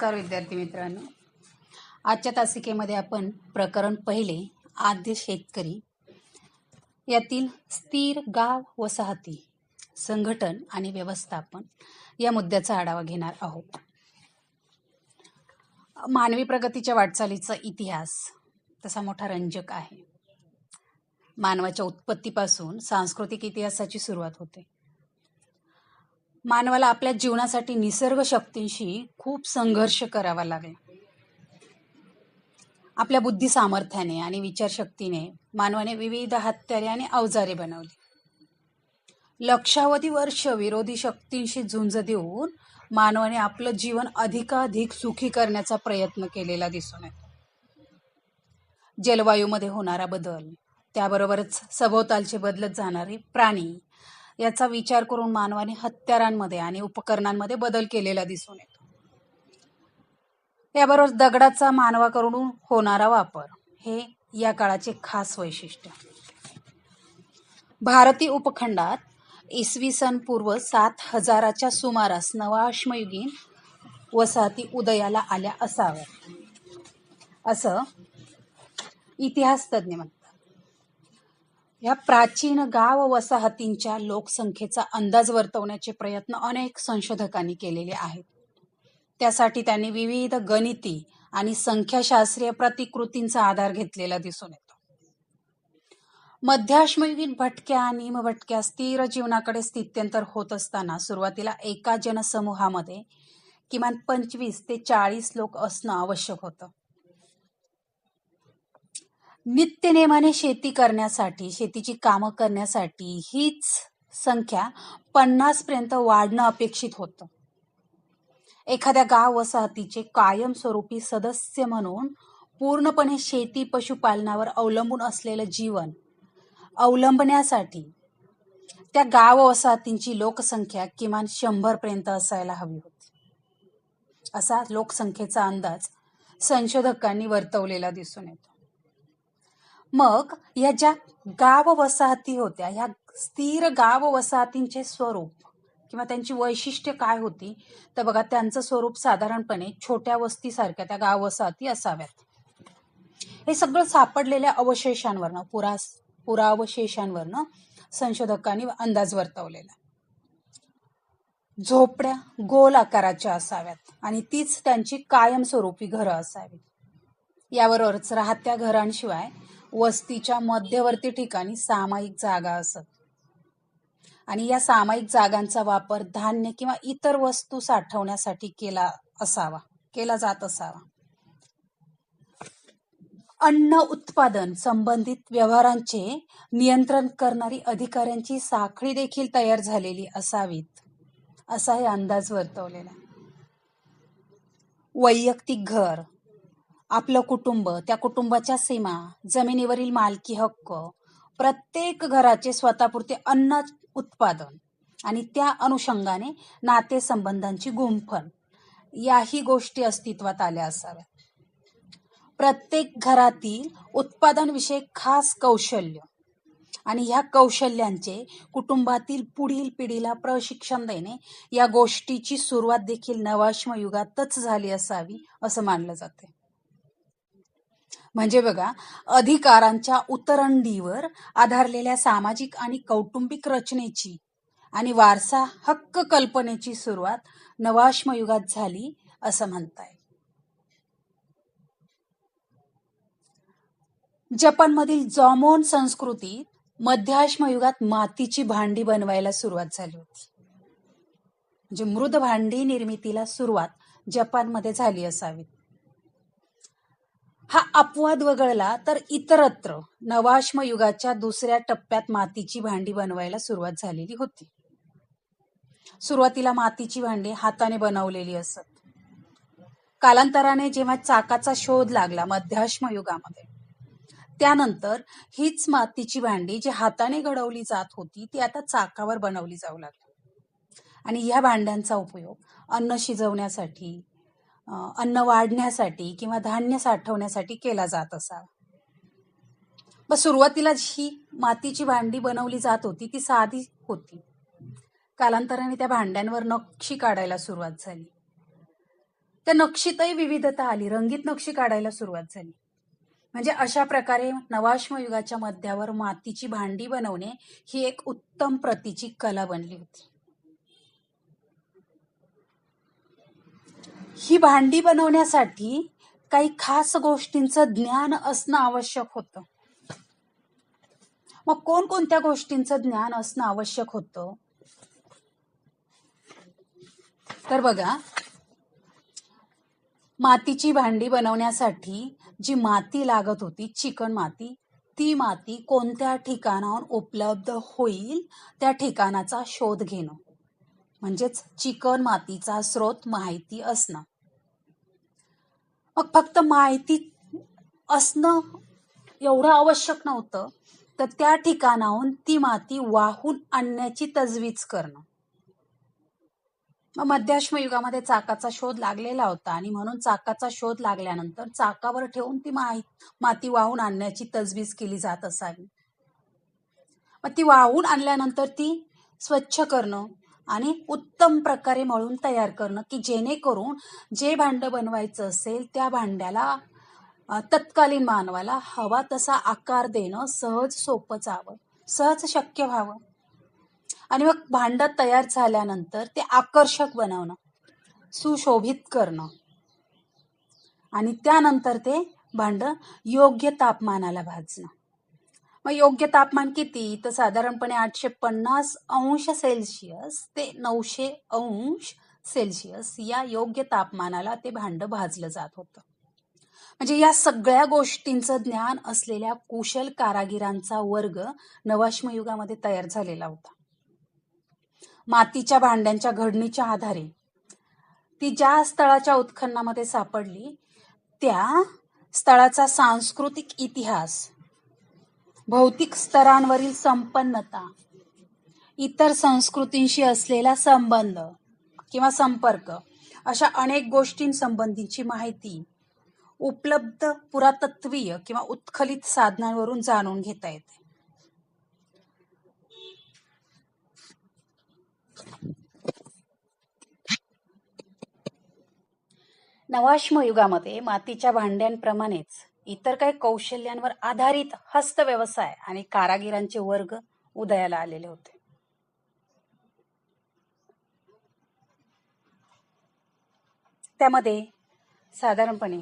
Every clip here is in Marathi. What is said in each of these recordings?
नमस्कार विद्यार्थी मित्रांनो. आजच्या तासिकेमध्ये आपण प्रकरण पहिले आद्य शेतकरी. यातील स्थिर गाव वसाहती संघटन आणि व्यवस्थापन या मुद्द्याचा आढावा घेणार आहोत. मानवी प्रगतीच्या वाटचालीचा इतिहास तसा मोठा रंजक आहे. मानवाच्या उत्पत्तीपासून सांस्कृतिक इतिहासाची सुरुवात होते. मानवाला आपल्या जीवनासाठी निसर्ग शक्तींशी खूप संघर्ष करावा लागला. आपल्या बुद्धी सामर्थ्याने आणि विचारशक्तीने मानवाने विविध हत्यारे आणि अवजारे बनवली. लक्षावधी वर्ष विरोधी शक्तींशी झुंज देऊन मानवाने आपलं जीवन अधिकाधिक सुखी करण्याचा प्रयत्न केलेला दिसून येतो. जलवायूमध्ये होणारा बदल त्याबरोबरच सभोवतालचे बदलत जाणारे प्राणी याचा विचार करून मानवाने हत्यारांमध्ये आणि उपकरणांमध्ये बदल केलेला दिसून येतो. याबरोबर दगडाचा मानवाकडून होणारा वापर हे या काळाचे खास वैशिष्ट्य भारतीय उपखंडात इसवी सन पूर्व सात हजाराच्या सुमारास नवाश्मयुगीन वसाहती उदयाला आल्या असाव्यात. असं इतिहास तज्ज्ञ म्हणतात. या प्राचीन गाव वसाहतींच्या लोकसंख्येचा अंदाज वर्तवण्याचे प्रयत्न अनेक संशोधकांनी केलेले आहेत. त्यासाठी त्यांनी विविध गणिती आणि संख्याशास्त्रीय प्रतिकृतींचा आधार घेतलेला दिसून येतो. मध्याश्मयुगीन भटक्या आणि स्थिर जीवनाकडे स्थित्यंतर होत असताना सुरुवातीला एका जनसमूहामध्ये किमान पंचवीस ते चाळीस लोक असणं आवश्यक होतं. नित्यनेमाने शेती करण्यासाठी शेतीची कामं करण्यासाठी हीच संख्या पन्नास पर्यंत वाढणं अपेक्षित होतं. एखाद्या गाव वसाहतीचे कायमस्वरूपी सदस्य म्हणून पूर्णपणे शेती पशुपालनावर अवलंबून असलेलं जीवन अवलंबण्यासाठी त्या गाव वसाहतींची लोकसंख्या किमान शंभर पर्यंत असायला हवी होती. असा लोकसंख्येचा अंदाज संशोधकांनी वर्तवलेला दिसून येतो. मग या ज्या गाव वसाहती होत्या ह्या स्थिर गाव वसाहतींचे स्वरूप किंवा त्यांची वैशिष्ट्य काय होती तर बघा त्यांचं स्वरूप साधारणपणे छोट्या वस्तीसारख्या त्या गाव वसाहती असाव्यात. हे सगळं सापडलेल्या अवशेषांवरनं पुरा पुरावशेषांवरनं संशोधकांनी अंदाज वर्तवलेला. झोपड्या गोल आकाराच्या असाव्यात आणि तीच त्यांची कायमस्वरूपी घरं असावीत. याबरोबरच राहत्या घरांशिवाय वस्तीच्या मध्यवर्ती ठिकाणी सामायिक जागा असत. आणि या सामायिक जागांचा वापर धान्य किंवा इतर वस्तू साठवण्यासाठी केला असावा केला जात असावा. अन्न उत्पादन संबंधित व्यवहारांचे नियंत्रण करणारी अधिकाऱ्यांची साखळी देखील तयार झालेली असावीत असा हे अंदाज वर्तवलेला वैयक्तिक घर आपलं कुटुंब त्या कुटुंबाच्या सीमा जमिनीवरील मालकी हक्क प्रत्येक घराचे स्वतःपुरते अन्न उत्पादन आणि त्या अनुषंगाने नातेसंबंधांची गुंफण याही गोष्टी अस्तित्वात आल्या असाव्या प्रत्येक घरातील उत्पादनविषयक खास कौशल्य आणि ह्या कौशल्यांचे कुटुंबातील पुढील पिढीला प्रशिक्षण देणे या गोष्टीची सुरुवात देखील नवाश्म युगातच झाली असावी असं मानलं जाते म्हणजे बघा अधिकारांच्या उतरंडीवर आधारलेल्या सामाजिक आणि कौटुंबिक रचनेची आणि वारसा हक्क कल्पनेची सुरुवात नवाश्म युगात झाली असं म्हणताय. जपानमधील जॉमोन संस्कृतीत मध्याश्म युगात मातीची भांडी बनवायला सुरुवात झाली होती. म्हणजे मृद भांडी निर्मितीला सुरुवात जपानमध्ये झाली असावी. हा अपवाद वगळला तर इतरत्र नवाश्म युगाच्या दुसऱ्या टप्प्यात मातीची भांडी बनवायला सुरुवात झालेली होती. सुरुवातीला मातीची भांडी हाताने बनवलेली असत. कालांतराने जेव्हा चाकाचा शोध लागला मध्याश्म युगामध्ये त्यानंतर हीच मातीची भांडी जी हाताने घडवली जात होती ती आता चाकावर बनवली जाऊ लागली. आणि या भांड्यांचा उपयोग अन्न शिजवण्यासाठी अन्न वाढण्यासाठी किंवा धान्य साठवण्यासाठी केला जात असावा. मग सुरुवातीला जी मातीची भांडी बनवली जात होती ती साधी होती. कालांतराने त्या भांड्यांवर नक्षी काढायला सुरुवात झाली. त्या नक्षीतही विविधता आली रंगीत नक्षी काढायला सुरुवात झाली. म्हणजे अशा प्रकारे नवाश्मयुगाच्या मध्यावर मातीची भांडी बनवणे ही एक उत्तम प्रतीची कला बनली होती. ही भांडी बनवण्यासाठी काही खास गोष्टींचं ज्ञान असणं आवश्यक होतं. मग कोणकोणत्या गोष्टींचं ज्ञान असणं आवश्यक होतं? तर बघा मातीची भांडी बनवण्यासाठी जी माती लागत होती चिकन माती ती माती कोणत्या ठिकाणाहून उपलब्ध होईल त्या ठिकाणाचा शोध घेणं. म्हणजेच चिकन मातीचा स्रोत माहिती असणं. मग फक्त माहिती असणं एवढं आवश्यक नव्हतं तर त्या ठिकाणाहून ती माती वाहून आणण्याची तजवीज करणं. मग मध्याश्म युगामध्ये चाकाचा शोध लागलेला होता आणि म्हणून चाकाचा शोध लागल्यानंतर चाकावर ठेवून ती माती वाहून आणण्याची तजवीज केली जात असावी. मग ती वाहून आणल्यानंतर ती स्वच्छ करणं आणि उत्तम प्रकारे मळून तयार करणं की जेणेकरून जे भांडं बनवायचं असेल त्या भांड्याला तत्कालीन मानवाला हवा तसा आकार देणं सहज सोपं जावं सहज शक्य व्हावं. आणि मग भांडं तयार झाल्यानंतर ते आकर्षक बनवणं सुशोभित करणं. आणि त्यानंतर ते भांडं योग्य तापमानाला भाजणं. मग योग्य तापमान किती? तर साधारणपणे आठशे पन्नास अंश सेल्सिअस ते नऊशे अंश सेल्सिअस या योग्य तापमानाला ते भांड भाजलं जात होतं. म्हणजे या सगळ्या गोष्टींचं ज्ञान असलेल्या कुशल कारागिरांचा वर्ग नवाश्म युगामध्ये तयार झालेला होता. मातीच्या भांड्यांच्या घडणीच्या आधारे ती ज्या स्थळाच्या उत्खननामध्ये सापडली त्या स्थळाचा सांस्कृतिक इतिहास भौतिक स्तरांवरील संपन्नता इतर संस्कृतींशी असलेला संबंध किंवा संपर्क अशा अनेक गोष्टींसंबंधीची माहिती उपलब्ध पुरातत्वीय किंवा उत्खलित साधनांवरून जाणून घेता येते. नवाश्म युगामध्ये मातीच्या भांड्यांप्रमाणेच इतर काही कौशल्यांवर आधारित हस्तव्यवसाय आणि कारागिरांचे वर्ग उदयाला आलेले होते. त्यामध्ये साधारणपणे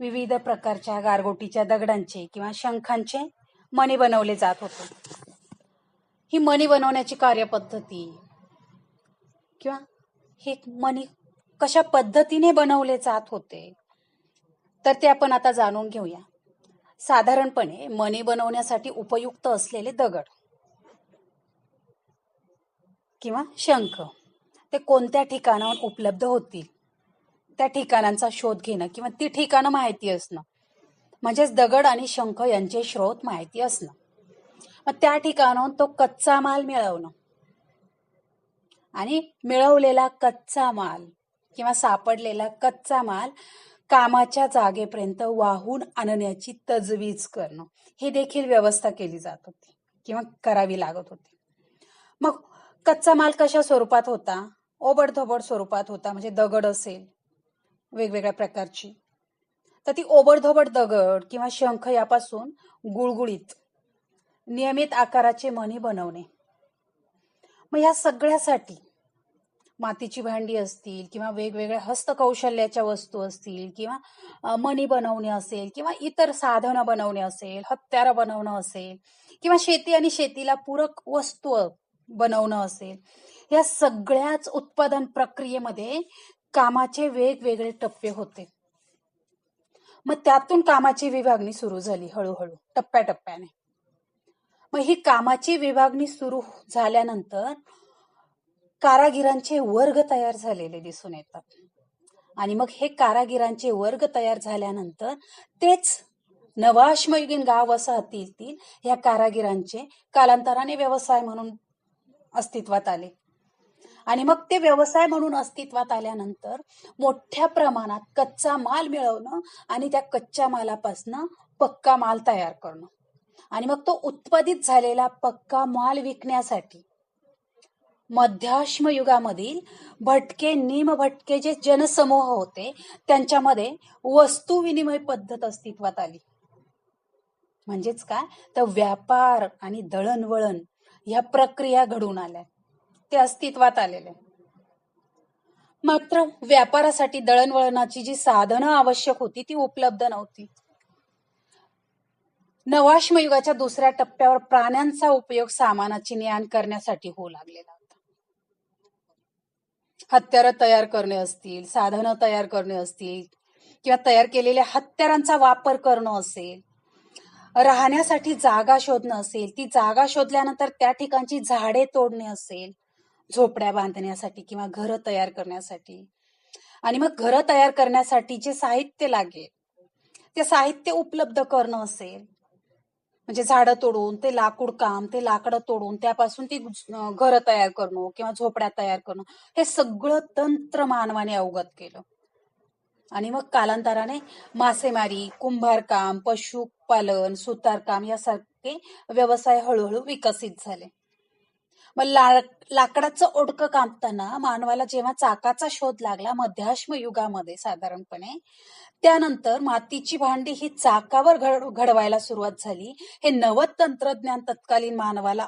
विविध प्रकारच्या गारगोटीच्या दगडांचे किंवा शंखांचे मणी बनवले जात होते. ही मणी बनवण्याची कार्यपद्धती किंवा हे मणी कशा पद्धतीने बनवले जात होते? तर ते आपण आता जाणून घेऊया. साधारणपणे मणी बनवण्यासाठी उपयुक्त असलेले दगड किंवा शंख ते कोणत्या ठिकाणावर उपलब्ध होतील? त्या ठिकाणांचा शोध घेणं किंवा ती ठिकाणं माहिती असणं. म्हणजेच दगड आणि शंख यांचे स्रोत माहिती असणं. मग त्या ठिकाणाहून तो कच्चा माल मिळवणं. आणि मिळवलेला कच्चा माल किंवा सापडलेला कच्चा माल कामाच्या जागेपर्यंत वाहून आणण्याची तजवीज करणं. हे देखील व्यवस्था केली जात होती किंवा करावी लागत होती. मग कच्चा माल कशा स्वरूपात होता? ओबडधोबड स्वरूपात होता म्हणजे दगड असेल वेगवेगळ्या प्रकारची. तर ती ओबडधोबड दगड किंवा शंख यापासून गुळगुळीत नियमित आकाराचे मणी बनवणे. मग या सगळ्यासाठी मातीची भांडी असतील किंवा वेगवेगळ्या हस्तकौशल्याच्या वस्तू असतील किंवा मणी बनवणे असेल किंवा इतर साधनं बनवणे असेल हत्यारं बनवणं असेल किंवा शेती आणि शेतीला पूरक वस्तू बनवणं असेल या सगळ्याच उत्पादन प्रक्रियेमध्ये कामाचे वेगवेगळे टप्पे होते. मग त्यातून कामाची विभागणी सुरू झाली हळूहळू टप्प्याटप्प्याने. मग ही कामाची विभागणी सुरू झाल्यानंतर कारागिरांचे वर्ग तयार झालेले दिसून येतात. आणि मग हे कारागिरांचे वर्ग तयार झाल्यानंतर तेच नवाश्मयुगीन गाव वसाहतीतील या कारागिरांचे कालांतराने व्यवसाय म्हणून अस्तित्वात आले. आणि मग ते व्यवसाय म्हणून अस्तित्वात आल्यानंतर मोठ्या प्रमाणात कच्चा माल मिळवणं आणि त्या कच्च्या मालापासनं पक्का माल तयार करणं. आणि मग तो उत्पादित झालेला पक्का माल विकण्यासाठी मध्याश्म युगामधील भटके निम भटके जे जनसमूह होते त्यांच्यामध्ये वस्तू विनिमय पद्धत अस्तित्वात आली. म्हणजेच काय? तर व्यापार आणि दळणवळण ह्या प्रक्रिया घडून आल्या. ते अस्तित्वात आलेले. मात्र व्यापारासाठी दळणवळणाची जी साधनं आवश्यक होती ती उपलब्ध नव्हती. नवाश्म युगाच्या दुसऱ्या टप्प्यावर प्राण्यांचा उपयोग सामानाची ने आण करण्यासाठी होऊ लागलेला. हत्यारं तयार करणे असतील साधनं तयार करणे असतील किंवा तयार केलेल्या हत्यारांचा वापर करणं असेल राहण्यासाठी जागा शोधणं असेल ती जागा शोधल्यानंतर त्या ठिकाणची झाडे तोडणे असेल झोपड्या बांधण्यासाठी किंवा घरं तयार करण्यासाठी. आणि मग घरं तयार करण्यासाठी जे साहित्य लागेल ते साहित्य उपलब्ध करणं असेल म्हणजे झाडं तोडून ते लाकूड काम ते लाकडं तोडून त्यापासून ती घरं तयार करणं किंवा झोपड्या तयार करणं हे सगळं तंत्र मानवाने अवगत केलं. आणि मग कालांतराने मासेमारी कुंभारकाम पशुपालन सुतारकाम यासारखे व्यवसाय हळूहळू विकसित झाले. मग ला लाकडाचं ओढकं कापताना मानवाला जेव्हा चाकाचा शोध लागला मध्याश्म युगामध्ये साधारणपणे त्यानंतर मातीची भांडी ही चाकावर घडवायला सुरुवात झाली. हे नवं तंत्रज्ञान तत्कालीन मानवाला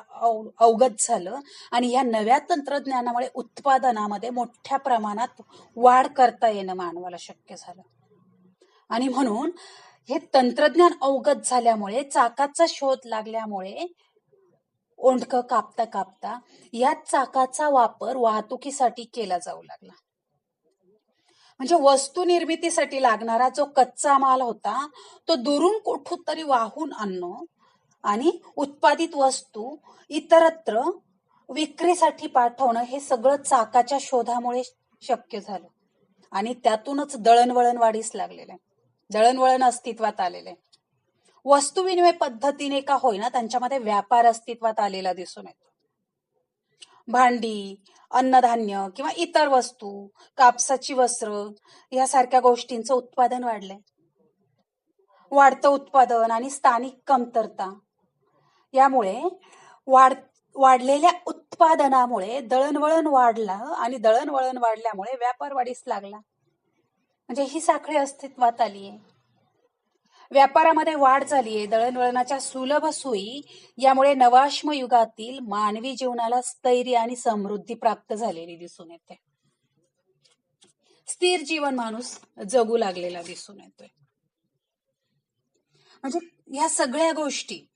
अवगत झालं आणि या नव्या तंत्रज्ञानामुळे उत्पादनामध्ये मोठ्या प्रमाणात वाढ करता येणं मानवाला शक्य झालं. आणि म्हणून हे तंत्रज्ञान अवगत झाल्यामुळे चाकाचा शोध लागल्यामुळे ओंडक कापता कापता या चाकाचा वापर वाहतुकीसाठी केला जाऊ लागला. म्हणजे वस्तू निर्मितीसाठी लागणारा जो कच्चा माल होता तो दुरून कुठून तरी वाहून आणणं आणि उत्पादित वस्तू इतरत्र विक्रीसाठी पाठवणं हे सगळं चाकाच्या शोधामुळे शक्य झालं. आणि त्यातूनच दळणवळण वाढीस लागलेलं दळणवळण अस्तित्वात आलेले आहे. विनिमय पद्धतीने का होईना त्यांच्यामध्ये व्यापार अस्तित्वात आलेला दिसून येतो. भांडी अन्नधान्य किंवा इतर वस्तू कापसाची वस्त्र यासारख्या गोष्टींचं उत्पादन वाढलंय. वाढतं उत्पादन आणि स्थानिक कमतरता यामुळे वाढ वाढलेल्या उत्पादनामुळे दळणवळण वाढलं आणि दळणवळण वाढल्यामुळे व्यापार वाढीस लागला. म्हणजे ही साखळी अस्तित्वात आली आहे व्यापारामध्ये वाढ झालीये दळणवळणाच्या सुलभ सोयी यामुळे नवाश्म युगातील मानवी जीवनाला स्थैर्य आणि समृद्धी प्राप्त झालेली दिसून येते. स्थिर जीवन माणूस जगू लागलेला दिसून येतोय. म्हणजे ह्या सगळ्या गोष्टी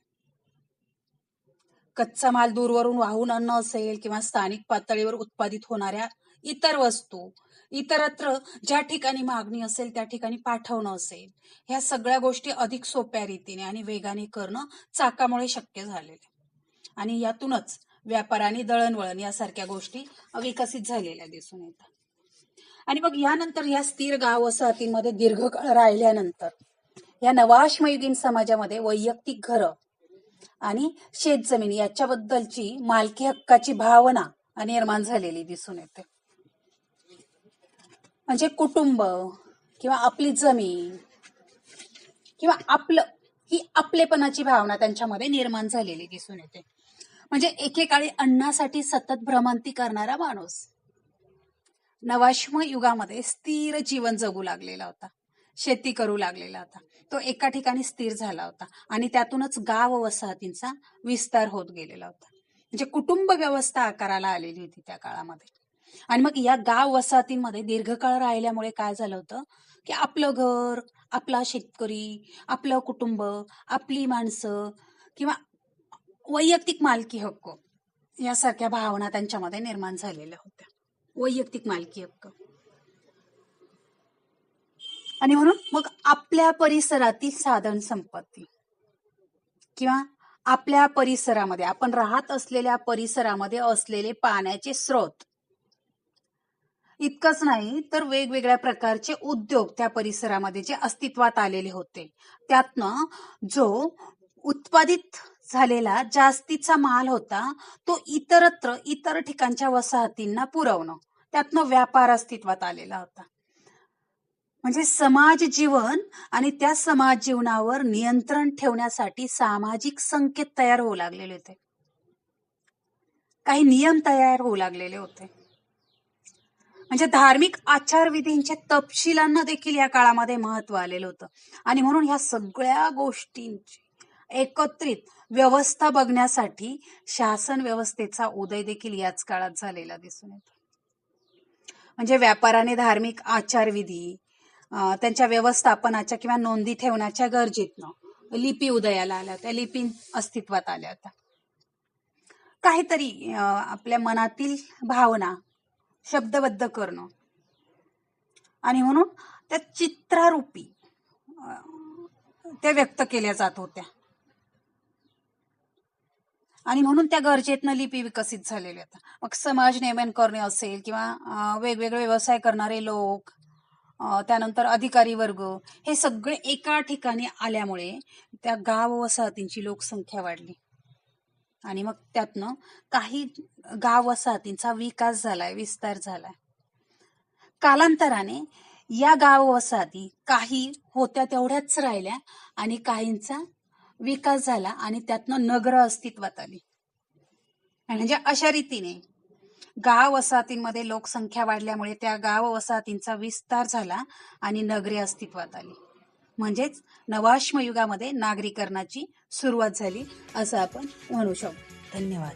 कच्चा माल दूरवरून वाहून अन्न असेल किंवा स्थानिक पातळीवर उत्पादित होणाऱ्या इतर वस्तू इतरत्र ज्या ठिकाणी मागणी असेल त्या ठिकाणी पाठवणं असेल ह्या सगळ्या गोष्टी अधिक सोप्या रीतीने आणि वेगाने करणं चाकामुळे शक्य झालेलं आणि यातूनच व्यापार आणि दळणवळण यासारख्या गोष्टी विकसित झालेल्या दिसून येतात. आणि मग यानंतर या स्थिर गाव वसाहतीमध्ये दीर्घकाळ राहिल्यानंतर या नवाश्मयुगीन समाजामध्ये वैयक्तिक घरं आणि शेतजमीन याच्याबद्दलची मालकी हक्काची भावना निर्माण झालेली दिसून येते. म्हणजे कुटुंब किंवा आपली जमीन किंवा आपलं ही आपलेपणाची भावना त्यांच्यामध्ये निर्माण झालेली दिसून येते. म्हणजे एकेकाळी अन्नासाठी सतत भ्रमंती करणारा माणूस नवाश्म युगामध्ये स्थिर जीवन जगू लागलेला होता. शेती करू लागलेला होता. तो एका ठिकाणी स्थिर झाला होता आणि त्यातूनच गाव वसाहतींचा विस्तार होत गेलेला होता. म्हणजे कुटुंब व्यवस्था आकाराला आलेली होती त्या काळामध्ये. आणि मग या गाव वसाहतींमध्ये दीर्घकाळ राहिल्यामुळे काय झालं होतं की आपलं घर आपला शेतकरी आपलं कुटुंब आपली माणसं किंवा वैयक्तिक मालकी हक्क यासारख्या भावना त्यांच्यामध्ये निर्माण झालेल्या होत्या. वैयक्तिक मालकी हक्क. आणि म्हणून मग आपल्या परिसरातील साधन संपत्ती किंवा आपल्या परिसरामध्ये आपण राहत असलेल्या परिसरामध्ये असलेले पाण्याचे स्रोत. इतकंच नाही तर वेगवेगळ्या प्रकारचे उद्योग त्या परिसरामध्ये जे अस्तित्वात आलेले होते. त्यातनं जो उत्पादित झालेला जास्तीचा माल होता तो इतरत्र इतर ठिकाणच्या वसाहतींना पुरवणं त्यातनं व्यापार अस्तित्वात आलेला होता. म्हणजे समाज जीवन आणि त्या समाज जीवनावर नियंत्रण ठेवण्यासाठी सामाजिक संकेत तयार होऊ लागलेले होते. काही नियम तयार होऊ लागलेले होते. म्हणजे धार्मिक आचारविधींचे तपशिलांना देखील या काळामध्ये महत्त्व आलेलं होतं. आणि म्हणून ह्या सगळ्या गोष्टींची एकत्रित व्यवस्था बघण्यासाठी शासन व्यवस्थेचा उदय देखील याच काळात झालेला दिसून येतो. म्हणजे व्यापाराने धार्मिक आचारविधी त्यांच्या व्यवस्थापनाच्या किंवा नोंदी ठेवण्याच्या गरजेतनं लिपी उदयाला आल्या होत्या. लिपी अस्तित्वात आल्या होत्या. काहीतरी आपल्या मनातील भावना शब्दबद्ध करणं. आणि म्हणून त्या चित्रारूपी त्या व्यक्त केल्या जात होत्या. आणि म्हणून त्या गरजेतनं लिपी विकसित झालेल्या होत्या मग समाज नियमन करणे असेल किंवा वेगवेगळे व्यवसाय करणारे लोक त्यानंतर अधिकारी वर्ग हे सगळे एका ठिकाणी आल्यामुळे त्या गाव वसाहतींची लोकसंख्या वाढली. आणि मग त्यातनं काही गाव वसाहतींचा विकास झालाय विस्तार झालाय. कालांतराने या गाव वसाहती काही होत्या तेवढ्याच राहिल्या आणि काहींचा विकास झाला आणि त्यातनं नगर अस्तित्वात आली. म्हणजे अशा रीतीने गाव वसाहतींमध्ये लोकसंख्या वाढल्यामुळे त्या गाव वसाहतींचा विस्तार झाला आणि नगरे अस्तित्वात आली. म्हणजेच नवाश्म युगामध्ये नागरीकरणाची सुरुवात झाली असं आपण म्हणू शकतो. धन्यवाद.